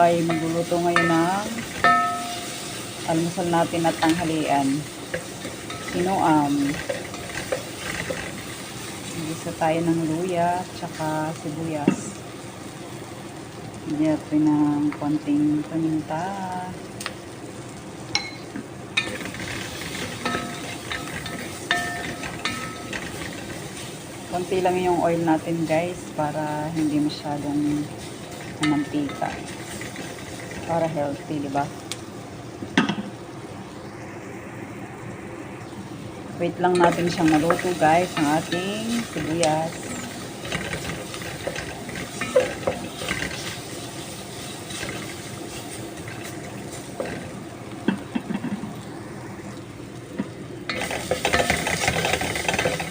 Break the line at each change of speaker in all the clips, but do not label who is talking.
ay magluluto ngayon ng almusal natin at tanghalian. Sinuam. Isa tayo ng luya, tsaka sibuyas. Bigyan natin ng konting paminta. Konti lang yung oil natin guys para hindi masyadong mantika. Para healthy, di ba? Wait lang natin siyang maluto guys ang ating sibuyas.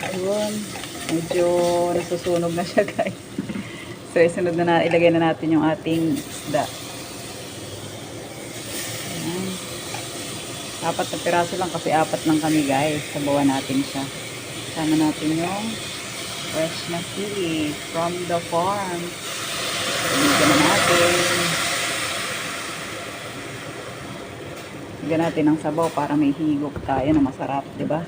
Ayun. Medyo nasusunog na siya guys. So, isunod na, na ilagay na natin yung ating isda. Apat na piraso lang kasi apat lang kami guys. Sabawan natin siya. Sama natin yung fresh na sili from the farm. Bigyan na natin. Bigyan natin ng sabaw para may higop tayo na masarap, ba?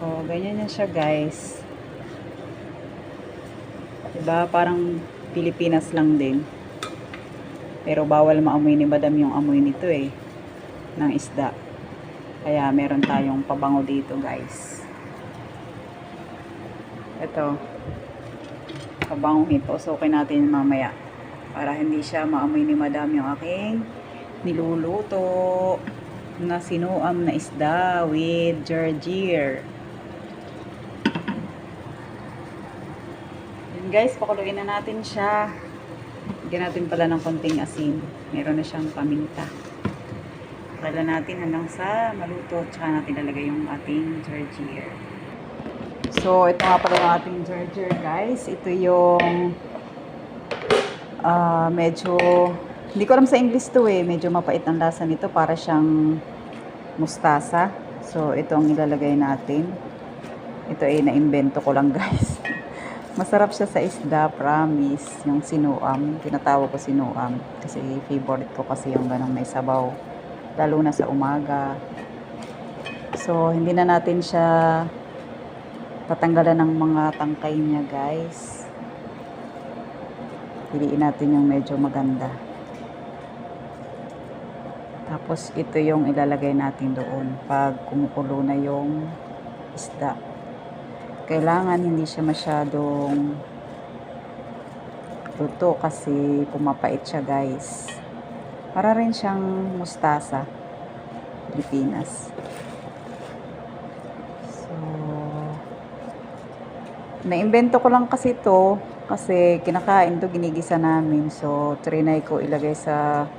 So, ganyan yan siya guys. Diba? Parang Pilipinas lang din. Pero bawal maamoy ni madam yung amoy nito eh. Ng isda. Kaya meron tayong pabango dito guys. Ito. Pabango ito. Okay natin mamaya. Para hindi siya maamoy ni madam yung aking niluluto na sinuam na isda with jarjir. Yun guys, pakuluin na natin siya. Bigyan natin pala ng konting asin. Meron na siyang paminta. Pala natin hanggang sa maluto. Tsaka natin lalagay yung ating jarjir. So, ito nga pala yung ating jarjir guys. Ito yung ah medyo hindi ko alam sa English to eh. Medyo mapait ang lasa nito. Para siyang mustasa. So, ito ang ilalagay natin. Ito ay naimbento ko lang guys. Masarap siya sa isda, promise. Yung sinuam. Tinatawag ko sinuam. Kasi favorite ko kasi yung ganong may sabaw. Lalo na sa umaga. So, hindi na natin siya tatanggalan ng mga tangkay niya guys. Piliin natin yung medyo maganda. Tapos ito yung ilalagay natin doon pag kumukulo na yung isda. Kailangan hindi siya masyadong luto kasi pumapait siya guys. Para rin siyang mustasa. Pilipinas. So, naimbento ko lang kasi to kasi kinakain to ginigisa namin. So, trinay ko ilagay sa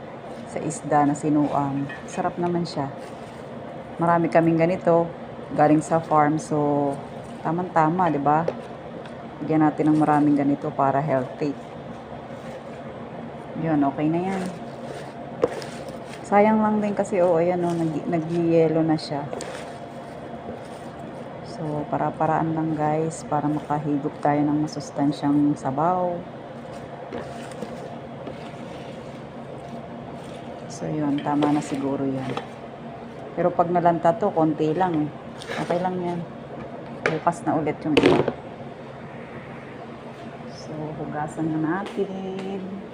sa isda na sinuam. Sarap naman siya. Marami kaming ganito galing sa farm. So, tamang-tama, 'di ba? Bigyan natin ng maraming ganito para healthy. 'Yun, okay na 'yan. Sayang lang din kasi oh, ayan oh, nag nagyelo na siya. So, para-paraan lang guys para makahigop tayo ng masustansyang sabaw. So, yun. Tama na siguro yan. Pero pag nalanta to, konti lang. Okay lang yan. Bukas na ulit yung iba. So, hugasan na natin.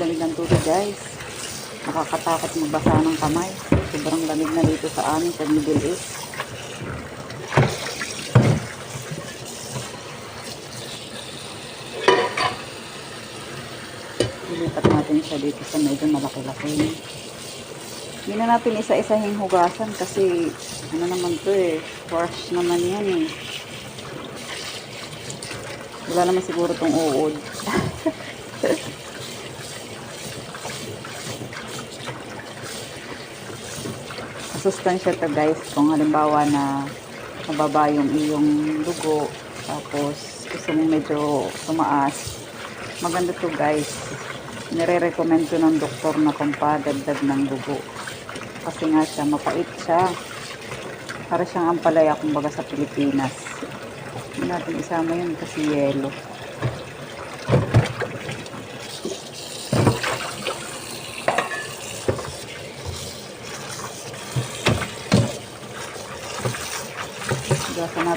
Lamig-lamig ng tubig, guys. Nakakatakot magbasa ng kamay. Sobrang lamig na dito sa amin sa Middle East. Ilipat natin siya dito sa medyo malaki-laki. Hindi na natin isa-isahing hugasan kasi ano naman to eh, fresh naman yan eh. Wala naman siguro tong uod. Masustansya to guys kung halimbawa na mababa yung iyong dugo tapos gusto mong medyo tumaas maganda to guys nire-recommend to ng doktor na pampadagdag ng dugo kasi nga siya mapait siya Para siyang ampalaya kumbaga sa Pilipinas. Hindi natin isama yun kasi yelo.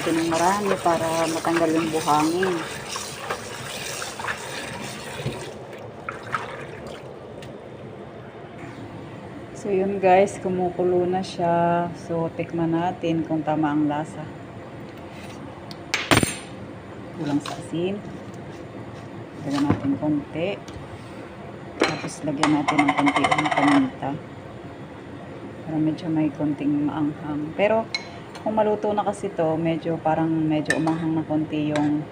Natin ng marami para matanggal yung buhangin. So yun guys, kumukulo na siya. So tikman natin kung tama ang lasa. Kulang sa asin. Lagyan natin konti. Tapos lagyan natin ng konti ng paminta. Para medyo may konting maanghang. Pero kung maluto na kasi to, medyo parang medyo umanghang na konti yung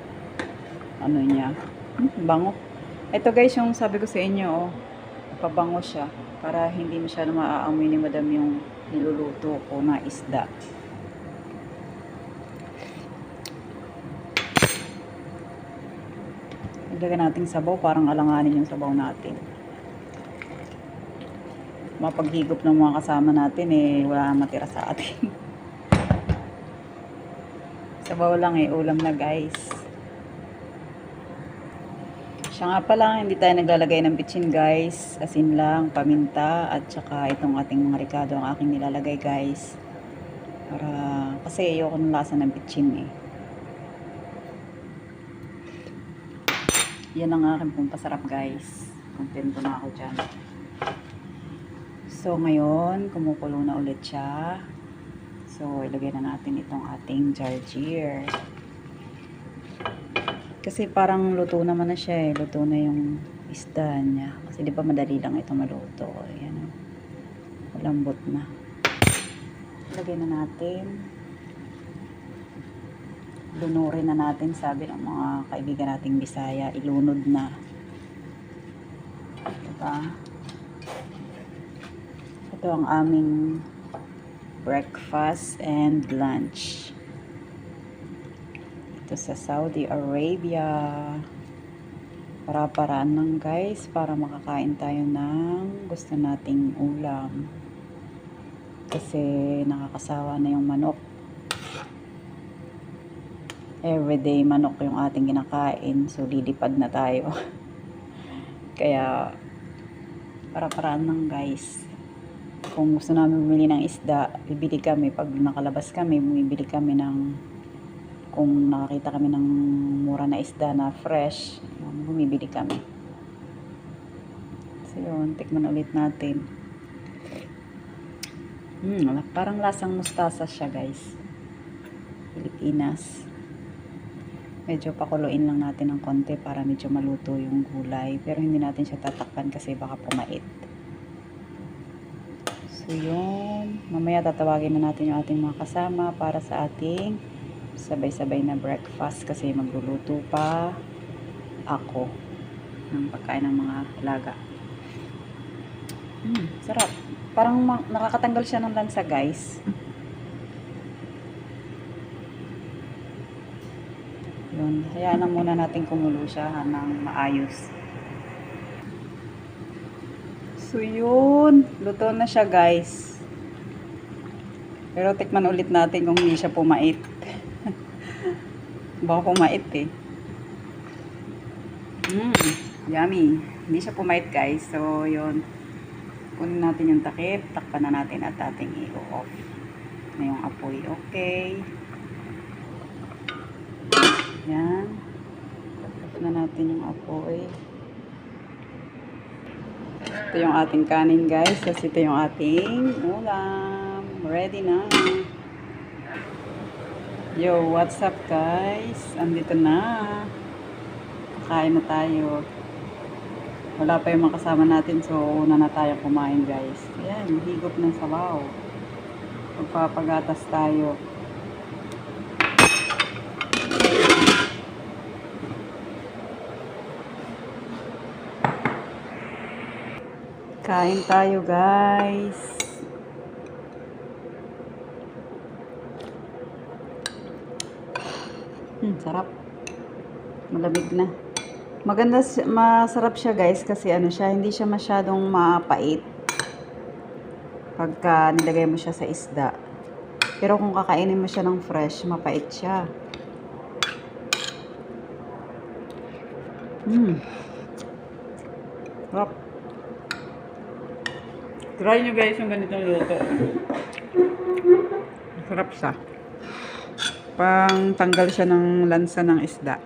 ano niya. Hmm, bango. Ito guys, yung sabi ko sa inyo, oh, pabango siya para hindi masyado maaamoy ni madam yung niluluto ko na isda. Ilagay natin sabaw, parang alanganin yung sabaw natin. Mapaghigop ng mga kasama natin eh, wala matira sa atin. sabaw lang eh, ulam na guys. Siya nga pala, hindi tayo naglalagay ng bitchin guys. Asin lang, paminta, at saka itong ating mga ricado ang aking nilalagay guys. Para, kasi ayoko ng lasa ng bitchin eh. Yan ang aking pong pasarap guys. Kontento na ako dyan. So ngayon, kumukulo na ulit siya. So ilagay na natin itong ating jarjir. Kasi parang luto naman na siya eh. Luto na yung isda niya. Kasi di ba madali lang ito maluto. Ayan o. Malambot na. Lagay na natin. Lunurin na natin, sabi ng mga kaibigan nating Bisaya. Ilunod na. Diba? Ito ang aming breakfast and lunch dito sa Saudi Arabia. Para-paraan lang guys para makakain tayo ng gusto nating ulam. Kasi nakakasawa na yung manok. Everyday manok yung ating kinakain. So lilipad na tayo. Kaya para-paraan lang guys. Kung gusto namin bumili ng isda, bibili kami. Pag nakalabas kami, bumibili kami ng kung nakakita kami ng mura na isda na fresh, bumibili kami. So yun, tikman ulit natin. Hmm, parang lasang mustasa siya guys. Pilipinas. Medyo pakuluin lang natin ng konti para medyo maluto yung gulay. Pero hindi natin siya tatakpan kasi baka pumait. So yun, mamaya tatawagin na natin yung ating mga kasama para sa ating sabay-sabay na breakfast kasi magluluto pa ako ng pagkain ng mga alaga. Mm, sarap. Parang nakakatanggal siya ng lansa, guys. Yun, hayaan na muna natin kumulo siya ng maayos. So yun, luto na siya guys. Pero tikman ulit natin kung hindi siya pumait. Baka pumait eh. Mmm, yummy. Hindi siya pumait guys. So, yun. Kunin natin yung takip. Takpan na natin at ating i-off na yung apoy. Okay. Yan. Off na natin yung apoy. Ito yung ating kanin guys. Kasi ito yung ating ulam. Ready na. Yo, what's up guys? Andito na. Kain na tayo. Wala pa yung mga kasama natin so una na tayo kumain guys. Ayan, higop ng sabaw. Magpapagatas tayo. Kain tayo guys. Hmm, sarap. Malamig na. Maganda, masarap siya guys kasi ano siya, hindi siya masyadong mapait. Pagka nilagay mo siya sa isda. Pero kung kakainin mo siya ng fresh, mapait siya. Mmm. Sarap. Try nyo guys yung ganitong luto. Sarap siya. Pang tanggal siya ng lansa ng isda.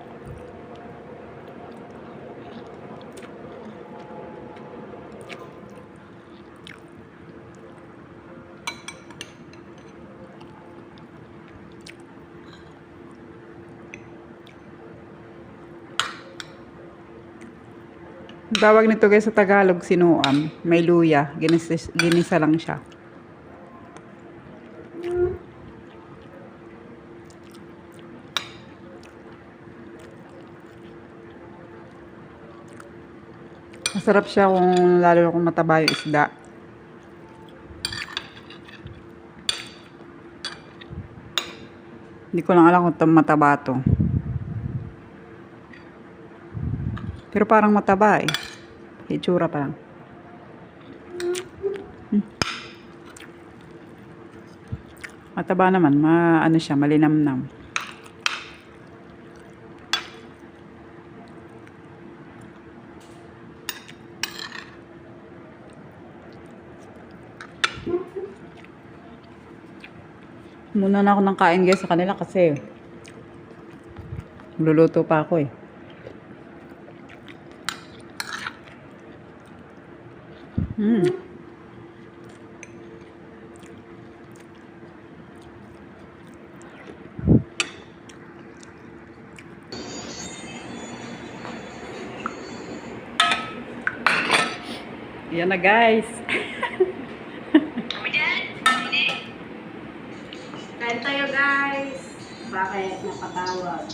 Tawag nito guys sa Tagalog, sinuam. May luya. Ginis, ginisa lang siya. Masarap siya kung lalo kung mataba yung isda. Hindi ko lang alam kung mataba to. Pero parang mataba eh. Itsura pa lang. Hmm. Mataba naman. Ma, ano siya, malinamnam. Muna na ako ng kain guys sa kanila kasi luluto pa ako eh. Mm. Yan na guys.
Kain tayo guys. Bakit napatawag?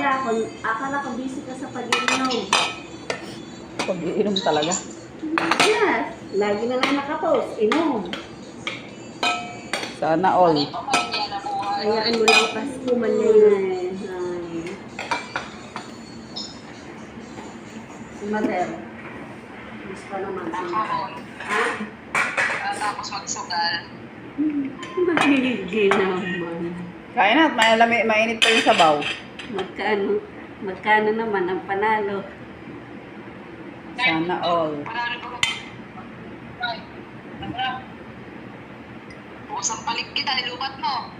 Akala ko, akala ko busy ka sa pag-inom.
Pag-iinom talaga.
Yes, lagi na lang nakapost. Inom.
Sana all.
Hayaan mo lang Pasko man na yun. Si Mother. Gusto naman si Mother. Ha?
tapos magsugal.
Mahigi naman.
Kain na at malami, mainit pa yung sabaw.
Magkano, magkano naman ang panalo?
Sana all.
Nagrap. Usang palit kita, nilubat mo.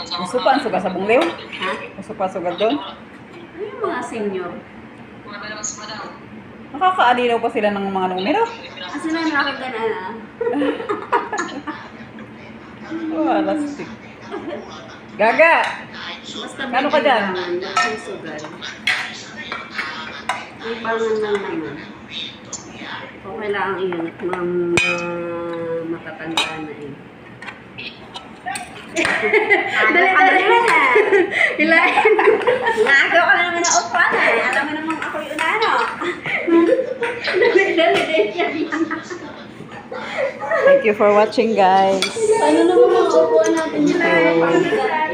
Gusto pa ang suga sa bunglew?
Ha?
Gusto pa suga doon?
Ano yung mga senior?
Nakakaalilaw pa sila ng mga numero.
Kasi na nakagana
Oh, alastik. Gaga!
Basta
Ano ka dyan?
kailangan, nagsusugal. May pangan lang naman. Kung kailangan iyon, mga matatanda na eh. Dali, dali na! Hilahin! Nagaw ka na naman na upan eh. Alam mo naman ako yung ano. Dali, dali, dali.
Thank you for watching guys.
Ano naman ang upuan natin? Hilahin!